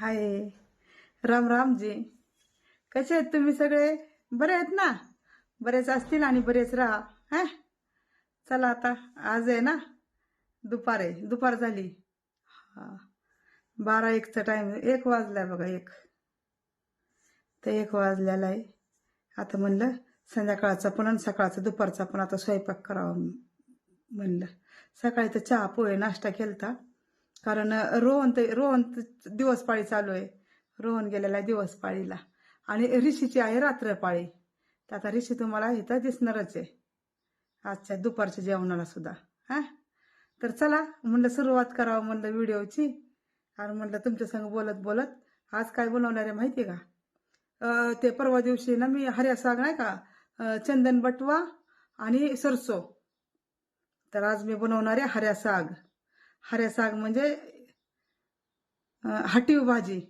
हाय. राम रामजी. कसे आहेत तुम्ही सगळे? बरे आहेत ना? बरेच असतील आणि बरेच राहा हा? चला आता आज आहे ना? दुपार आहे. दुपार झाली. हा. बारा एकचा टाईम एक वाजला बघा एक. तर एक वाजलेला आहे. आता म्हणलं संध्याकाळचा पण आणि सकाळचा दुपारचा पण आता स्वयंपाक करावा म्हणलं. सकाळी तर चहा पोहे नाश्ता केलता. कारण रोहन ते रोहन दिवस पाळी चालू आहे. रोहन गेलेला आहे दिवस पाळीला आणि ऋषीची आहे रात्रपाळी. तर आता ऋषी तुम्हाला इथं दिसणारच आहे. आजच्या दुपारच्या जेवणाला सुद्धा. हा? तर चला म्हणलं सुरुवात करावं म्हणलं व्हिडिओची. आणि म्हणलं तुमच्या संग बोलत बोलत आज काय बनवणार आहे माहिती आहे का ते परवा दिवशी ना मी हऱ्या साग नाही का चंदन बटवा आणि सरसो. तर आज मी बनवणार आहे हऱ्या साग. हऱ्या साग म्हणजे हटीव भाजी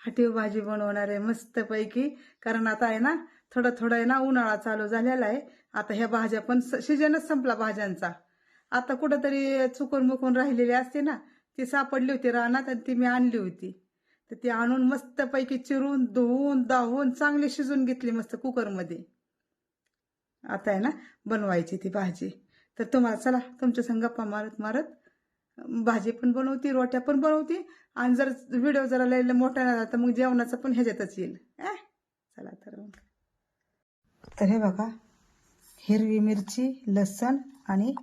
हटीव भाजी बनवणार आहे मस्तपैकी कारण आता आहे ना थोडं थोडं आहे ना उन्हाळा चालू झालेला आहे. आता ह्या भाज्या पण सीजनच संपला भाज्यांचा. आता कुठंतरी चुकून मुकून राहिलेली असते ना ती सापडली होती रानात आणि ती मी आणली होती. तर ती आणून मस्तपैकी चिरून धुवून दाहून चांगली शिजून घेतली मस्त कुकरमध्ये. आता आहे ना बनवायची ती भाजी. तर तुम्हाला चला तुमच्या संग गप्पा मारत मारत भाजी पण बनवती रोट्या पण बनवती. आणि जर व्हिडिओ जरा लय मोठा नाही झाला तर मग जेवणाचा पण ह्याच्यातच येईल. अं? चला तर मग. तर हे बघा हिरवी मिरची लसण आणि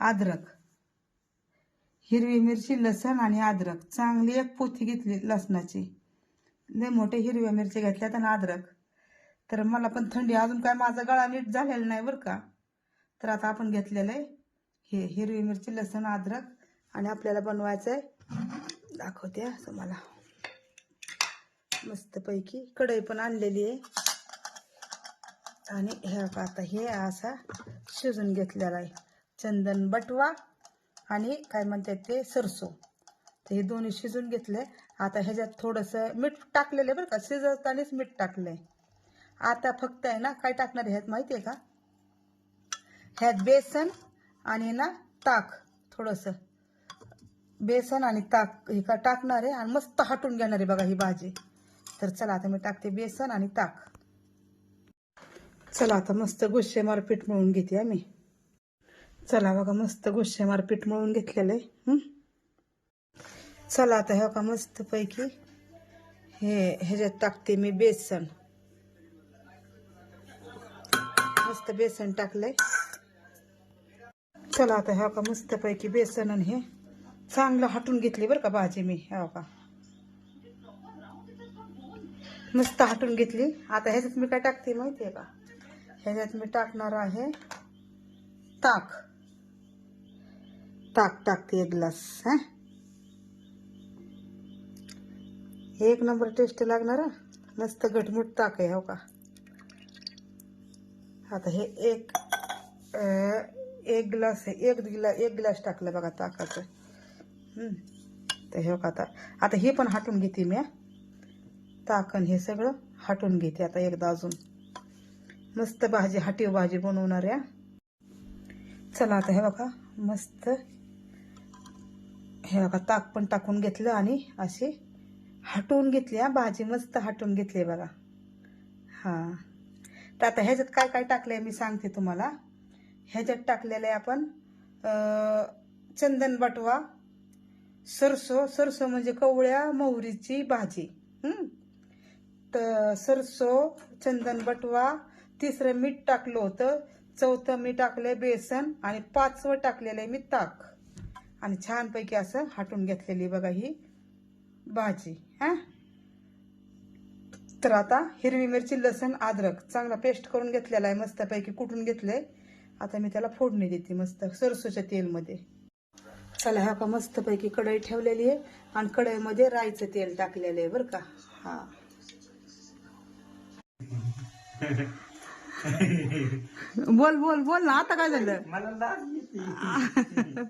अद्रक. हिरवी मिरची लसण आणि अद्रक. चांगली एक पोथी घेतली लसणाची. लय मोठे हिरव्या मिरची घेतल्यात आणि अद्रक. तर मला पण थंडी अजून काय माझा गळा नीट झालेला नाही बरं का. तर आता आपण घेतलेलं आहे हे हिरवी मिरची लसण अद्रक. आणि आपल्याला बनवायचं आहे दाखवते असं मला. मस्तपैकी कढई पण आणलेली आहे. आणि हे आता हे असा शिजून घेतलेला आहे. चंदन बटवा आणि काय म्हणतात ते सरसो. तर हे दोन्ही शिजून घेतले. आता ह्याच्यात थोडंसं मीठ टाकलेलं आहे बरं का. शिजवतानाच मीठ टाकलंय. आता फक्त आहे ना काय टाकणार ह्यात माहिती आहे का? ह्यात बेसन आणि ना ताक थोडंसं. बेसन आणि ताक हे का टाकणार आहे आणि मस्त हटून घेणार आहे बघा ही भाजी. तर चला आता मी टाकते बेसन आणि ताक. चला आता मस्त गुस्सेमार पीठ मळून घेते आम्ही. चला बघा मस्त गुस्सेमार पीठ मळून घेतलेलं आहे. चला आता हे बघा मस्त पैकी हे ह्याच्यात टाकते मी बेसन. मस्त बेसन टाकलंय. चला आता हे बघा मस्त पैकी बेसन आणि हे चांगलं हटून घेतली बरं का भाजी मी. हे बघा. मस्त हटून घेतली. आता ह्याच्यात मी काय टाकते माहिती आहे का? ह्याच्यात मी टाकणार आहे ताक. ताक टाकते एक ग्लास हा? एक नंबर टेस्ट लागणार मस्त घटमुट ताक आहे हो का? आता हे एक एक ग्लास आहे. एक गिला एक ग्लास टाकलं बघा ताकाचं. तर हे आता. आता हे पण हटून घेते मी ताकण हे सगळं हटून घेते आता एकदा अजून. मस्त भाजी हाटीव भाजी बनवणार या चला आता हे बघा मस्त. हे बघा ताक पण टाकून घेतलं आणि अशी हटवून घेतली हा. भाजी मस्त हटवून घेतली बघा. हां. तर आता ह्याच्यात काय काय टाकलंय मी सांगते तुम्हाला. ह्याच्यात टाकलेलं आहे आपण चंदन बटवा सरसो सरसो म्हणजे कवळ्या मोहरीची भाजी. तर सरसो चंदन बटवा तिसरं मीठ टाकलं होतं चौथं मी टाकलंय बेसन आणि पाचवं टाकलेलं आहे मी ताक. आणि छानपैकी असं हाटून घेतलेली बघा ही भाजी हा? तर आता हिरवी मिरची लसण अद्रक चांगला पेस्ट करून घेतलेला आहे मस्तपैकी कुटून घेतलंय. आता मी त्याला फोडणी देते मस्त सरसोच्या तेलमध्ये. चला हा का मस्तपैकी कढई ठेवलेली आहे आणि कढईमध्ये राईचं तेल टाकलेलं आहे बरं का. हा. बोल बोल बोल ना आता काय झालं? मला लाज येते.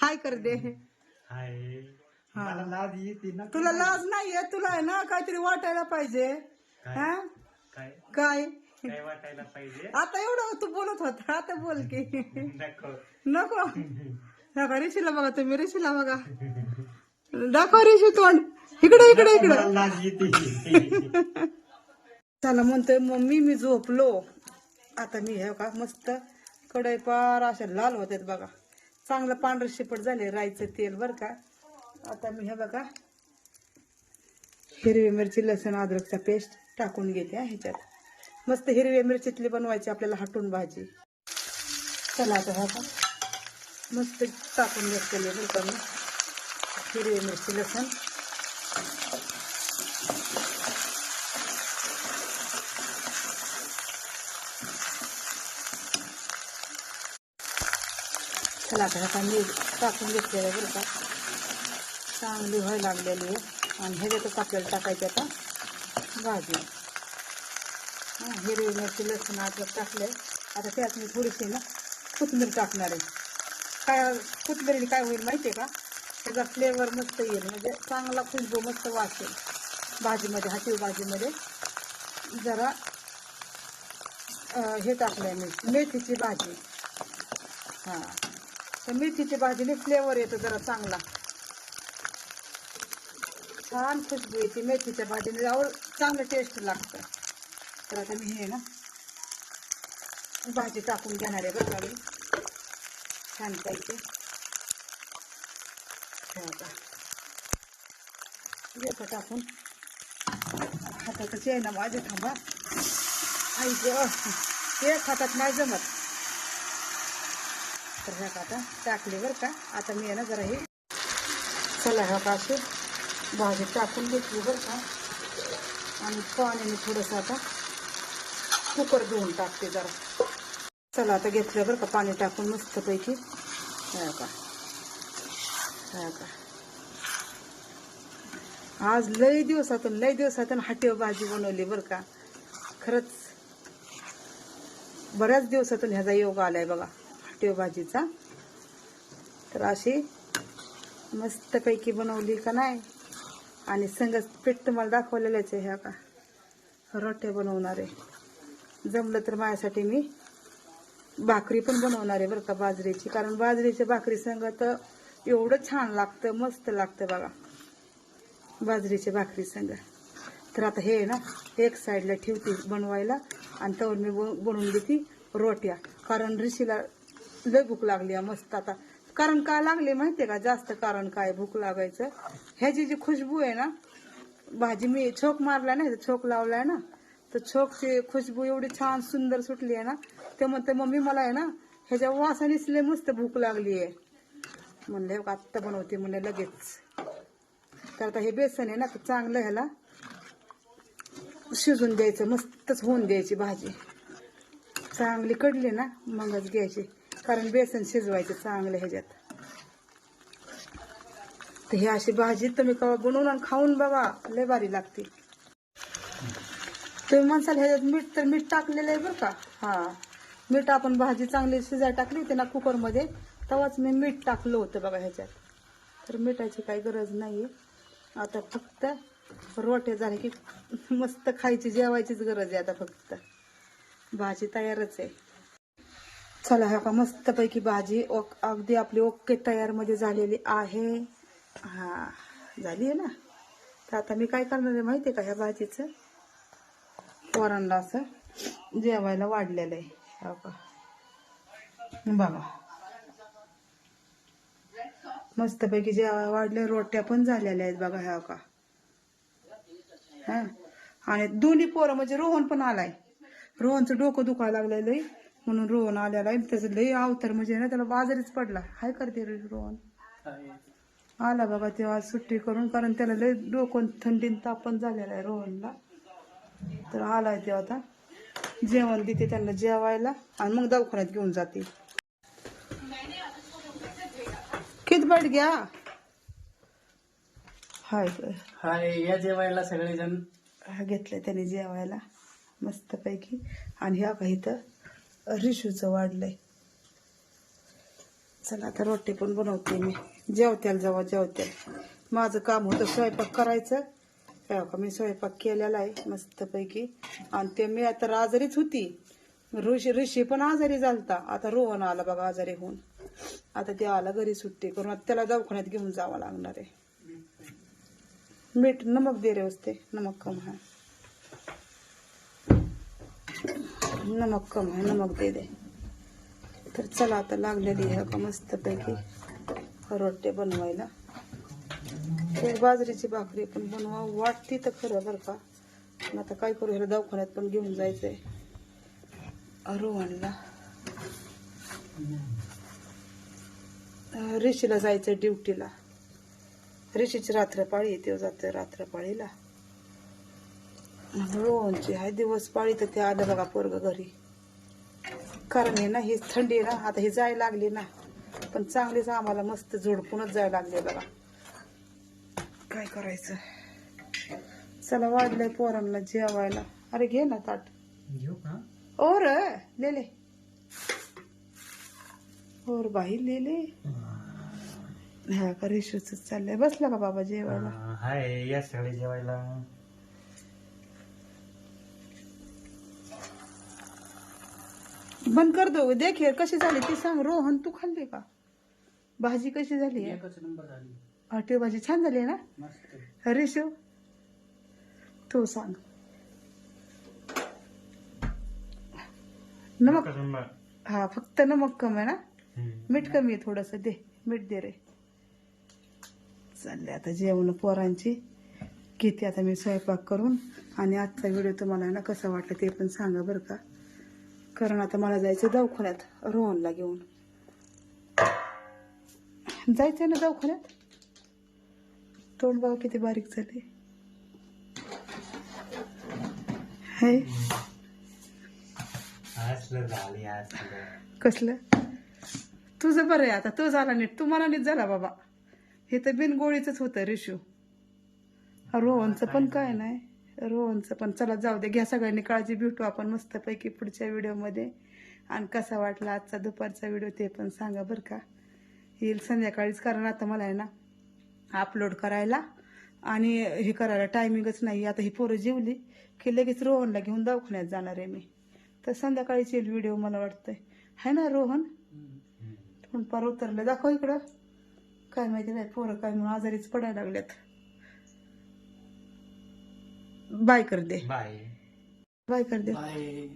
हाय कर दे. हाय. मला लाज येते ना. तुला लाज नाहीये तुला आहे ना काहीतरी वाटायला पाहिजे? हा? काय? वाटायला पाहिजे? आता एवढं तू बोलत होता आता बोल की. दाखव नको. ऋषीला बघा तुम्ही ऋषीला बघा. दाखव ऋषी तोंड. इकडे इकडे इकडे. चला म्हणतोय मम्मी मी झोपलो. आता मी हे का मस्त कढई पार अशा लाल होतात बघा. चांगलं पांढरं शिपट झाले राईचं तेल बरं का. आता मी हे बघा हिरवी मिरची लसूण अद्रकचा पेस्ट टाकून घेते ह्याच्यात. मस्त हिरवी मिरचीतली बनवायची आपल्याला हटून भाजी. चला आता मस्त टाकून घेतलेले बरं का मी. हिरवी मिरची, लसूण. चला मी टाकून घेतलेलं बरं का. चांगली व्हायला लागलेली आहे. आणि ह्याच्यातच आपल्याला टाकायची आता? भाजी हिरवी मिरची, लसूण अद्रक टाकले आता त्यात मी थोडीशी ना कोथिंबीर टाकणार आहे. काय कोथिंबीरीने काय होईल माहिती आहे का? त्याचा फ्लेवर मस्त येईल. म्हणजे चांगला खुशबू मस्त वाचेल भाजीमध्ये हाती भाजीमध्ये. जरा हे टाकलं आहे मी. मेथीची भाजी. हां. तर मेथीची भाजीने फ्लेवर येतो जरा चांगला. छान खुशबू येते मेथीच्या भाजीने. जाऊ चांगलं टेस्ट लागतं. तर आता मी हे ना भाजी टाकून घेणार आहे बरं का मी छान पाहिजे घेतो टाकून हातातच आहे ना माझे थांबा आई ते हातात नाही जमत तर ह्या आता टाकले बरं का आता मी आहे ना जरा हे चला ह्या का अशी भाजी टाकून घेतली बरं का आणि पाण्याने थोडंसं आता कुकर धुवून टाकते जरा चला आता घेतलं बरं का पाणी टाकून मस्तपैकी. ह्या का का आज लई दिवसातून लई दिवसातून हाटेव भाजी बनवली बरं का. खरंच बऱ्याच दिवसातून ह्याचा योग आलाय बघा हाटेव भाजीचा. तर अशी मस्तपैकी बनवली का नाही? आणि संगच पीठ तुम्हाला दाखवलेलंच आहे ह्या का रोटे बनवणार. आहे जमलं तर माझ्यासाठी मी भाकरी पण बनवणार आहे बरं का बाजरीची. कारण बाजरीच्या भाकरी संग तर एवढं छान लागतं मस्त लागतं बघा. बाजरीच्या भाकरी संग. तर आता हे आहे ना एक साईडला ठेवते बनवायला आणि त्यावर मी बनवून देती रोट्या. कारण ऋषीला लय भूक लागली आहे मस्त आता. कारण काय लागले माहितीये का? जास्त कारण काय भूक लागायचं? ह्याची जी खुशबू आहे ना भाजी मी छोक मारलाय ना छोक लावलाय ना तर छोकची खुशबू एवढी छान सुंदर सुटली आहे ना. ते म्हणते मम्मी मला आहे ना ह्याच्या वासानेच लय मस्त भूक लागली आहे. म्हणले आत्ता बनवते. म्हणे लगेच. तर आता हे बेसन आहे ना तर चांगलं ह्याला शिजून द्यायचं मस्तच होऊन द्यायची भाजी. चांगली कडली ना मगच घ्यायची. कारण बेसन शिजवायचं चांगलं ह्याच्यात. तर ही अशी भाजी तुम्ही कवा बनवून आणि खाऊन बघा लय भारी लागते. तुम्ही म्हणसाल ह्याच्यात मीठ तर मीठ टाकलेलं आहे बरं का. हा. मीठ आपण भाजी चांगली शिजाय टाकली होती ना कुकरमध्ये तेव्हाच मी मीठ टाकलं होतं बघा ह्याच्यात. तर मिठाची काही गरज नाही आता फक्त रोटे झाले की मस्त खायची जेवायचीच गरज आहे आता फक्त. भाजी तयारच आहे. चला ह्या का मस्तपैकी भाजी ओक अगदी आपली ओके तयारमध्ये झालेली आहे. हा झाली आहे ना? तर आता मी काय करणार आहे माहिती आहे का ह्या भाजीचं? पोरांना असं जेवायला वाढलेलं आहे. हो का? बघा. मस्तपैकी जेवायला वाढले रोट्या पण झालेल्या आहेत बघा ह्या का? हा? आणि दोन्ही पोरं म्हणजे रोहन पण आलाय. रोहनचं डोकं दुखायला लागलेलं आहे म्हणून रोहन आलेला आहे. त्याचं लई अवतर म्हणजे ना त्याला बाजारीच पडला. हाय करते रे रोहन. आला बघा तेव्हा सुट्टी करून कारण त्याला लय डोकं थंडीन तापण झालेला आहे रोहनला. तर आलाय तेव्हा आता. जेवण देते त्यांना जेवायला आणि मग दवाखान्यात घेऊन जाते. किती बैठ घ्या? हाय. हाय या जेवायला सगळेजण. हा घेतलंय त्याने जेवायला मस्तपैकी. आणि ह्या काही तर रिशूचं वाढलंय. चला आता रोटी पण बनवते मी. जेवत्याल जेव्हा जेवत्याल. माझं काम होतं स्वयंपाक करायचं. काय का मी स्वयंपाक केलेला आहे मस्तपैकी. आणि ते मी आता आजारीच होती. ऋषी ऋषी पण आजारी झालता. आता रोहन आला बघा आजारी होऊन. आता ते आला घरी सुट्टी करून. आता त्याला दवाखान्यात घेऊन जावं लागणार आहे. मीठ नमक दे रे असते नमक कम आहे. नमक कम आहे. नमक दे दे. तर चला आता लागलेली आहे का मस्तपैकी. रोट्या बनवायला. बाजरीची भाकरी पण बनवा वाटती तर खरं बरं का. पण आता काय करू ह्याला दवाखान्यात पण घेऊन जायचंय. रोहनला अं, ऋषीला जायचंय ड्युटीला. ऋषीची रात्रपाळी आहे, जाते रात्र रात्रपाळीला रोहनची हाय दिवस पाळी तर ते आलं बघा पोरग घरी. कारण आहे ना ही थंडी आहे ना आता ही जायला लागली ना. पण चांगलीच आम्हाला मस्त झोडपूनच जायला लागली बघा. काय करायचं? चला वाढलंय पोरांना जेवायला. अरे घे ना ताट. घेऊ का? और ले ले. और बाई ले ले. हा का रिशूच चाललंय? बसला का बाबा जेवायला? हाय या सगळे जेवायला. बंद कर दो देख कशी झाली ती. सांग रोहन तू खाल्ली का? भाजी कशी झाली? एकच नंबर झाली. हॉटेल भाजी छान झाली आहे ना? मस्त. रिशू तू सांग. नमक हा फक्त नमक कम आहे ना. मीठ कमी आहे थोडस दे मीठ दे रे. चालले आता जेवण पोरांची. किती आता मी स्वयंपाक करून आणि आजचा व्हिडिओ तुम्हाला ना कसा वाटला ते पण सांगा बरं का. कारण आता मला जायचं दवाखान्यात रोहनला घेऊन. जायचंय ना दवाखान्यात? तोंड बघा किती बारीक झाले हे कसलं? तुझं बरं आहे आता तू झाला नीट. तू मला नीट झाला बाबा. हे तर बिनगोळीच होतं रिशू. रोहनचं पण काय नाही. रोहनचं पण. चला जाऊ दे. घ्या सगळ्यांनी काळजी. भेटू आपण मस्तपैकी पुढच्या व्हिडिओमध्ये. आणि कसा वाटला आजचा दुपारचा व्हिडिओ ते पण सांगा बरं का. येईल संध्याकाळीच. कारण आता मला आहे ना अपलोड करायला. आणि हे करायला टायमिंगच नाही. आता ही पोरं जेवली की लगेच रोहनला घेऊन दवाखान्यात जाणार आहे मी. तर संध्याकाळीच येईल व्हिडिओ मला वाटतंय. है ना रोहन? पण पार उतरलं दाखव इकडं. काय माहिती नाही पोरं काय म्हणून आजारीच पडायला लागल्यात. बाय कर दे. बाय बाय कर दे. बाय